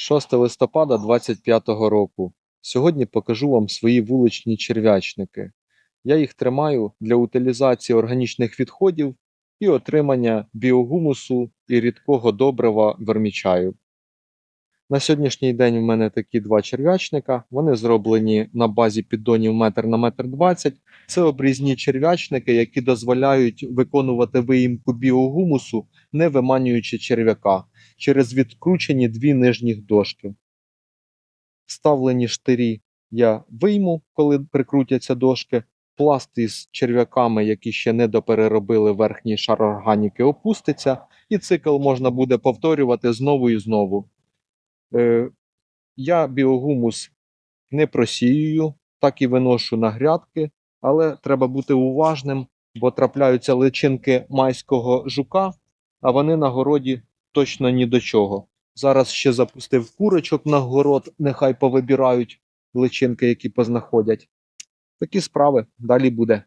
6 листопада 25 року. Сьогодні покажу вам свої вуличні черв'ячники. Я їх тримаю для утилізації органічних відходів і отримання біогумусу і рідкого добрива вермічаю. На сьогоднішній день в мене такі два черв'ячника. Вони зроблені на базі піддонів метр на метр двадцять. Це обрізні черв'ячники, які дозволяють виконувати виїмку біогумусу, не виманюючи черв'яка через відкручені дві нижніх дошки. Вставлені штирі я вийму, коли прикрутяться дошки. Пласт із черв'яками, які ще не допереробили верхній шар органіки, опуститься, і цикл можна буде повторювати знову і знову. Е, я біогумус не просіюю, так і виношу на грядки, але треба бути уважним, бо трапляються личинки майського жука, а вони на городі точно ні до чого. Зараз ще запустив курочок на город, нехай повибирають личинки, які познаходять. Такі справи далі буде.